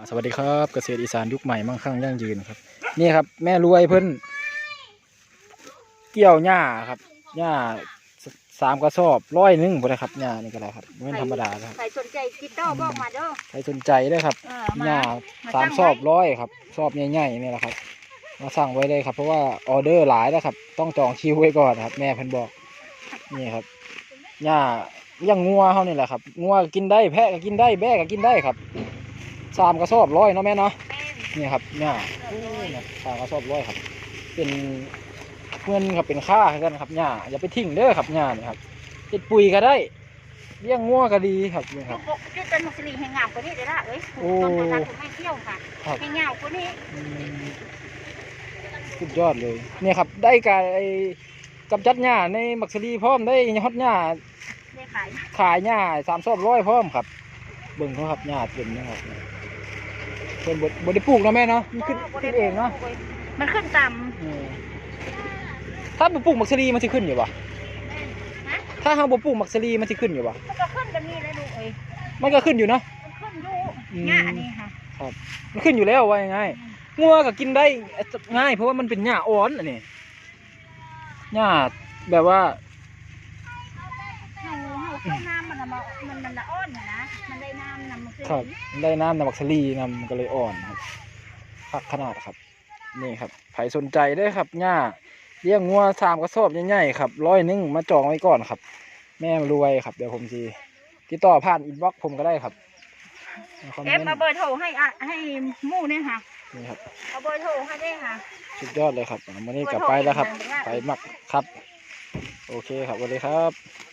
อ่าสวัสดีครับเกษตรอีสานยุคใหม่มั่งคั่งยั่งยืนครับ นี่ครับ แม่รวยเพิ่นเกี่ยวหญ้าครับหญ้าสสามกระสอบร้อยหนึงบ่ได้ครับหญ้านี่ก็ได้ครับไม่เป็นธรรมดาครับใครสนใจติดต่อบอกมาเด้อใครสนใจได้อครับเออหญ้ามาสามตั้งสอบไว้ร้อยครับสอบใหญ่ๆนี่แหละครับ มาสั่งไว้เลยครับ เพราะว่าออเดอร์หลายแล้วครับ ต้องจองคิวไว้ก่อนครับ แม่เพิ่นบอกนี่ครับหญ้าเลี้ยังงัวเขานี่แหละครับงัวก็กินได้แพะก็กินได้แบะก็กินได้ครับ สามกระสอบร้อยเนาะแม่เนาะนี่ครับเนี่ยเนี่ยสามกระสอบร้อยครับ เป็นเพื่อนครับเป็นค่าให้กันครับหญ้าอย่าไปทิ้งเด้อครับหญ้านี่ครับติดปุ๋ยก็ได้เลี้ยงงัวก็ดีครับนี่คลูรับกบกจุดเป็นมุสลิมแห่งงามกว่านี้เลยละเอ้ยโอ้ต้องการถูกไม่เที่ยวค่ะครับแห่งงามกว่านี้อืมสุดยอดเลยเนี่ยครับ ได้การไอ้กำจัดหญ้าในมักสลีพร้อมได้ฮอดหญ้าได้ขายขายหญ้าสามสอบร้อยพร้อมครับ เบิ่งเขาครับหญ้าเต็มนะครับ เพิ่นบ่บ่ได้ปลูกเนาะแม่เนาะมันขึ้นขึ้นเองเนาะมันขึ้นตามอืมถ้าบ่ปลูกมักสลีมันสิขึ้นอยู่ปะฮะถ้าเราบ่ปลูกมักสลีมันสิขึ้นอยู่ปะมันก็ขึ้นแบบนี้เลยลูกเอ้ยมันก็ขึ้นอยู่เนาะ มันขึ้นอยู่อืม หญ้าอันนี้ค่ะมันขึ้นอยู่แล้วว่าง่ายๆงัวก็กินได้ง่าย เพราะว่ามันเป็นหญ้าอ่อนอันนี้หญ้าแบบว่าเฮาเฮาเข้าน้ำ มันน่ะมามันมันละอ่อนน่ะนะ มันได้น้ำนำมันขึ้นครับได้น้ำนำมักสลีนำมันก็เลยอ่อนครับพักขนาดครับ นี่ครับใครสนใจได้ครับหญ้าเลี้ยงงัวสามกระสอบใหญ่ๆครับร้อยหนึงมาจองไว้ก่อนครับ แม่รวยครับเดี๋ยวผมจีติดต่อผ่านอินบ็อกผมก็ได้ครับในคอมเมเอฟนต์มาเบอร์โทรให้อะให้หมู่เนี่ยค่ะนี่ครับเอาเบอร์โทรให้ได้ค่ะสุดยอดเลยครับวันนี้กลับไปแล้วครับ ไปมักครับ โอเคครับสวัสดีครับ